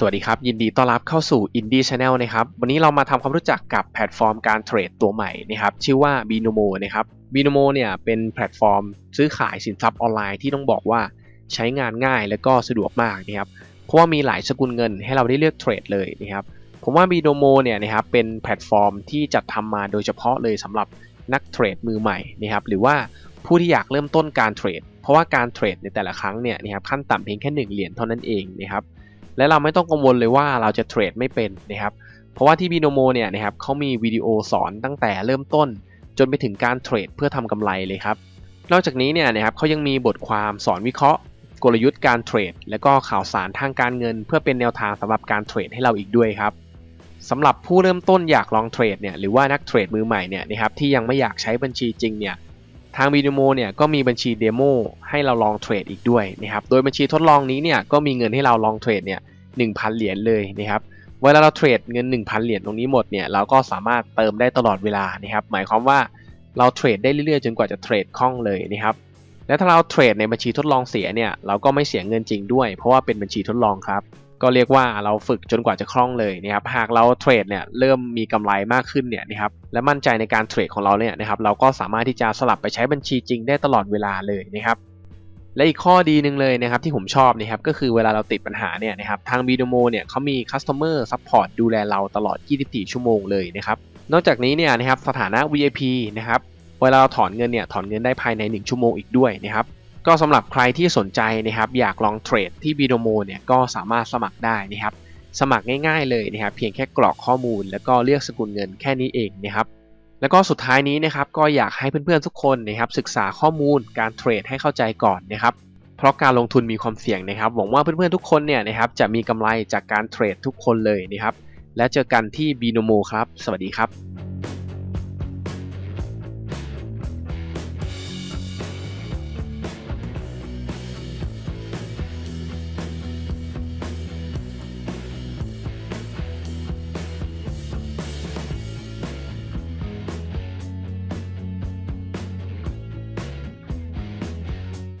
สวัสดีครับ ยินดีต้อนรับเข้าสู่ Indie Channel นะครับ วันนี้เรามาทำความรู้จักกับแพลตฟอร์มการเทรดตัวใหม่นะครับ ชื่อว่า Binomo นะครับ Binomo เนี่ยเป็นแพลตฟอร์มซื้อขายสินทรัพย์ออนไลน์ที่ต้องบอกว่าใช้งานง่ายและก็สะดวกมากนะครับ เพราะว่ามีหลายสกุลเงินให้เราได้เลือกเทรดเลยนะครับ ผมว่า Binomo เนี่ยนะครับเป็นแพลตฟอร์มที่จัดทำมาโดยเฉพาะเลยสำหรับนักเทรดมือใหม่นะครับ หรือว่าผู้ที่อยากเริ่มต้นการเทรด เพราะว่าการเทรดในแต่ละครั้งเนี่ยนะครับขั้นต่ำเพียงแค่1เหรียญเท่านั้นเองนะครับ และเราไม่ต้องกังวลเลยว่าเราจะเทรดไม่เป็นนะครับ เพราะว่าที่ Binomo เนี่ยนะครับเขามีวิดีโอสอนตั้งแต่เริ่มต้น จนไปถึงการเทรดเพื่อทำกำไรเลยครับ นอกจากนี้เนี่ยนะครับเขายังมีบทความสอนวิเคราะห์ กลยุทธ์การเทรด และก็ข่าวสารทางการเงิน เพื่อเป็นแนวทางสำหรับการเทรดให้เราอีกด้วยครับสำหรับผู้เริ่มต้นอยากลองเทรดเนี่ยหรือว่านักเทรดมือใหม่เนี่ยนะครับที่ยังไม่อยากใช้บัญชีจริงเนี่ย ทาง Binomo เนี่ยก็มีบัญชีเดโมให้เราลองเทรดอีกด้วยนะครับ โดยบัญชีทดลองนี้เนี่ยก็มีเงินให้เราลองเทรดเนี่ย1,000เหรียญเลยนะครับ เวลาเราเทรดเงิน 1,000 เหรียญตรงนี้หมดเนี่ยเราก็สามารถเติมได้ตลอดเวลานะครับ หมายความว่าเราเทรดได้เรื่อยๆ จนกว่าจะเทรดคล่องเลยนะครับ และถ้าเราเทรดในบัญชีทดลองเสียเนี่ยเราก็ไม่เสียเงินจริงด้วย เพราะว่าเป็นบัญชีทดลองครับ ก็เรียกว่าเราฝึกจนกว่าจะคล่องเลยนะครับหากเราเทรดเนี่ยเริ่มมีกำไรมากขึ้นเนี่ยนะครับและมั่นใจในการเทรดของเราเนี่ยนะครับเราก็สามารถที่จะสลับไปใช้บัญชีจริงได้ตลอดเวลาเลยนะครับและอีกข้อดีหนึ่งเลยนะครับที่ผมชอบนะครับก็คือเวลาเราติดปัญหาเนี่ยนะครับทาง Binomo เนี่ยเขามี Customer Support ดูแลเราตลอด 24 ชั่วโมงเลยนะครับนอกจากนี้เนี่ยนะครับสถานะ VIP นะครับเวลาเราถอนเงินเนี่ยถอนเงินได้ภายใน 1 ชั่วโมงอีกด้วยนะครับ ก็สำหรับใครที่สนใจนะครับอยากลองเทรดที่ Binomo เนี่ยก็สามารถสมัครได้นะครับ สมัครง่ายๆเลยนะครับ เพียงแค่กรอกข้อมูล แล้วก็เลือกสกุลเงินแค่นี้เองนะครับแล้วก็สุดท้ายนี้นะครับก็อยากให้เพื่อนๆทุกคนนะครับศึกษาข้อมูลการเทรดให้เข้าใจก่อนนะครับเพราะการลงทุนมีความเสี่ยงนะครับหวังว่าเพื่อนๆทุกคนเนี่ยนะครับจะมีกำไรจากการเทรดทุกคนเลยนะครับและเจอกันที่ Binomo ครับ สวัสดีครับ